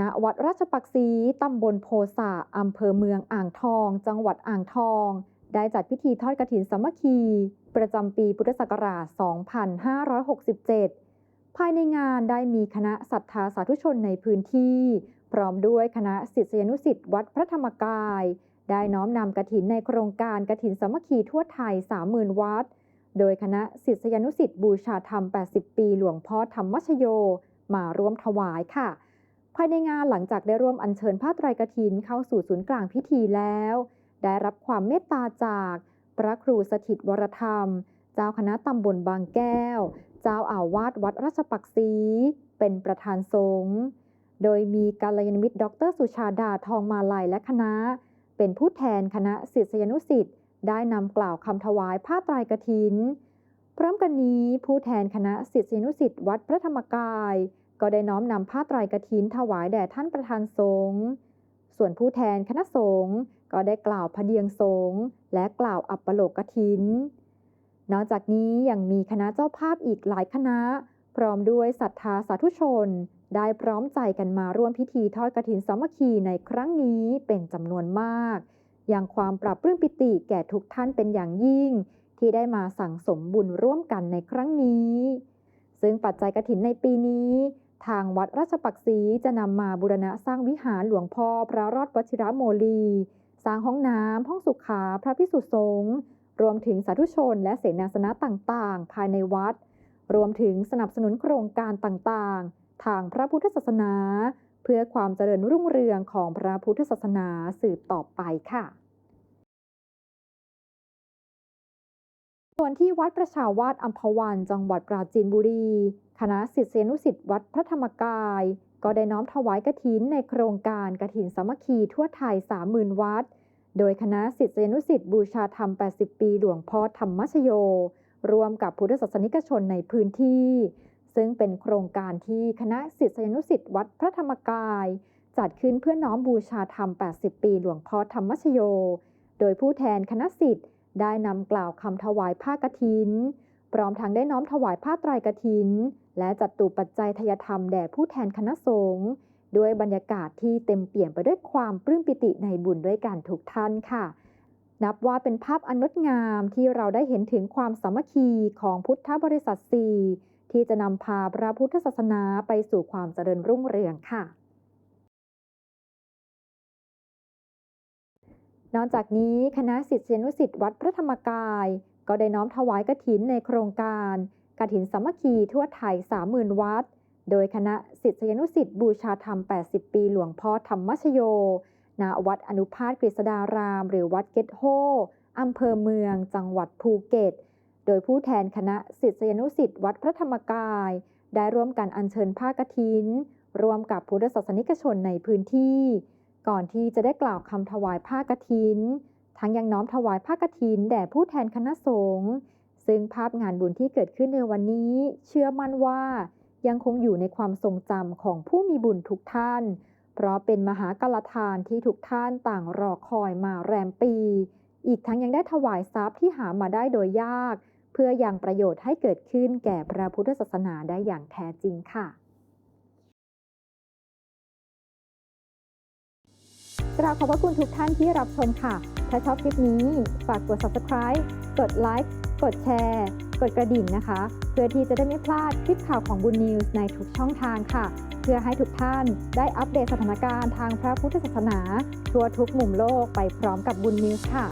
ณวัดราชปักษีตำบลโพสาอำเภอเมืองอ่างทอง จังหวัดอ่างทอง ได้จัดพิธีทอดกฐินสามัคคี ประจำปีพุทธศักราช 2567 ภายในงานได้มีคณะศรัทธาสาธุชนในพื้นที่ พร้อมด้วยคณะศิษยานุศิษย์วัดพระธรรมกาย ได้น้อมนำกฐินในโครงการกฐินสามัคคีทั่วไทย 30,000 วัด โดยคณะศิษยานุศิษย์บูชาธรรม 80 ปี หลวงพ่อธรรมชโย มาร่วมถวายค่ะ ภายในงานหลังจากได้ร่วมอัญเชิญผ้าไตรกฐินเข้าสู่ศูนย์กลางพิธีแล้ว ได้รับความเมตตาจาก พระครูสถิตวรธรรม เจ้าคณะตำบลบางแก้ว เจ้าอาวาสวัดราชปักษี เป็นประธานสงฆ์โดยมีกาลยานมิตรดร สุชาดาทองมาลัยและคณะ เป็นผู้แทนคณะศิษยานุศิษย์ได้นำกล่าวคำถวายผ้าไตรกฐิน พร้อมกันนี้ผู้แทนคณะศิษยานุศิษย์วัดพระธรรมกาย ก็ได้น้อมนำผ้าไตรกฐินถวายแด่ท่านประธานสงฆ์ส่วนผู้แทนคณะสงฆ์ก็ได้กล่าวพเดียงสงฆ์และกล่าวอัปโลกกฐิน นอกจากนี้ยังมีคณะเจ้าภาพอีกหลายคณะ พร้อมด้วยศรัทธาสาธุชน ได้พร้อมใจกันมาร่วมพิธีทอดกฐินสามัคคีในครั้งนี้เป็นจำนวนมาก อยังความปรับปลื้มปิติแก่ทุกท่านเป็นอย่างยิ่ง ที่ได้มาสั่งสมบุญร่วมกันในครั้งนี้ ซึ่งปัจจัยกฐินในปีนี้ ทางวัดราชปักษีจะนำมาบูรณะสร้างวิหารหลวงพ่อพระรอดวชิระโมลี สร้างห้องน้ำห้องสุขา พระพิสุสงฆ์รวมถึงสาธุชนและเสนาสนะต่างๆ ภายในวัด รวมถึงสนับสนุนโครงการต่างๆ ทางพระพุทธศาสนา เพื่อความเจริญรุ่งเรืองของพระพุทธศาสนาสืบต่อไปค่ะ ส่วนที่วัดประชาวาสอัมพวัน จังหวัดปราจีนบุรี คณะศิษยานุศิษย์วัดพระธรรมกาย ก็ได้น้อมถวายกฐินในโครงการกฐินสามัคคีทั่วไทย 30,000 วัด โดยคณะศิษยานุศิษย์บูชาธรรม 80 ปีหลวงพ่อธรรมชโย รวมกับพุทธศาสนิกชนในพื้นที่ ซึ่งเป็นโครงการที่คณะศิษยานุศิษย์วัดพระธรรมกาย จัดขึ้นเพื่อน้อมบูชาธรรม 80 ปีหลวงพ่อธรรมชโย โดยผู้แทนคณะศิษย์ ได้นำกล่าวคำถวายผ้ากฐิน พร้อมทั้งได้น้อมถวายผ้าไตรกฐิน และจัดตุปัจจัยทยธรรมแด่ผู้แทนคณะสงฆ์ด้วยบรรยากาศที่เต็มเปี่ยมไปด้วยความปลื้มปิติในบุญด้วยกันทุกท่านค่ะ นับว่าเป็นภาพอันงดงามที่เราได้เห็นถึงความสามัคคีของพุทธบริษัทสี่ที่จะนำพาพระพุทธศาสนาไปสู่ความเจริญรุ่งเรืองค่ะ นอกจากนี้คณะศิษยานุศิษย์วัดพระธรรมกาย ก็ได้น้อมถวายกฐินในโครงการกฐินสามัคคีทั่วไทย30,000 วัด โดยคณะศิษยานุศิษย์บูชาธรรม 80 ปีหลวงพ่อธรรมชโย ณ วัดอนุภาสกฤษดาราม หรือวัดเกตโฮอำเภอเมือง จังหวัดภูเก็ต โดยผู้แทนคณะศิษยานุศิษย์วัดพระธรรมกาย ได้ร่วมกันอัญเชิญผ้ากฐิน ร่วมกับพุทธศาสนิกชนในพื้นที่ ก่อนที่จะได้กล่าวคำถวายผ้ากฐิน ทั้งยังน้อมถวายผ้ากฐินแด่ผู้แทนคณะสงฆ์ซึ่งภาพงานบุญที่เกิดขึ้นในวันนี้ เชื่อมั่นว่า ยังคงอยู่ในความทรงจำของผู้มีบุญทุกท่าน เพราะเป็นมหากลทานที่ทุกท่านต่างรอคอยมาแรมปี อีกทั้งยังได้ถวายทรัพย์ที่หามาได้โดยยาก เพื่อยังประโยชน์ให้เกิดขึ้นแก่พระพุทธศาสนาได้อย่างแท้จริงค่ะ ราบขอบพระคุณทุกท่านที่รับชมค่ะ ถ้าชอบคลิปนี้ ฝากกด subscribe กดไลค์กดแชร์ กดกระดิ่งนะคะ เพื่อที่จะได้ไม่พลาดคลิปข่าวของบุญนิวส์ในทุกช่องทางค่ะ เพื่อให้ทุกท่านได้อัปเดตสถานการณ์ทางพระพุทธศาสนา ทั่วทุกมุมโลกไปพร้อมกับบุญนิวส์ค่ะ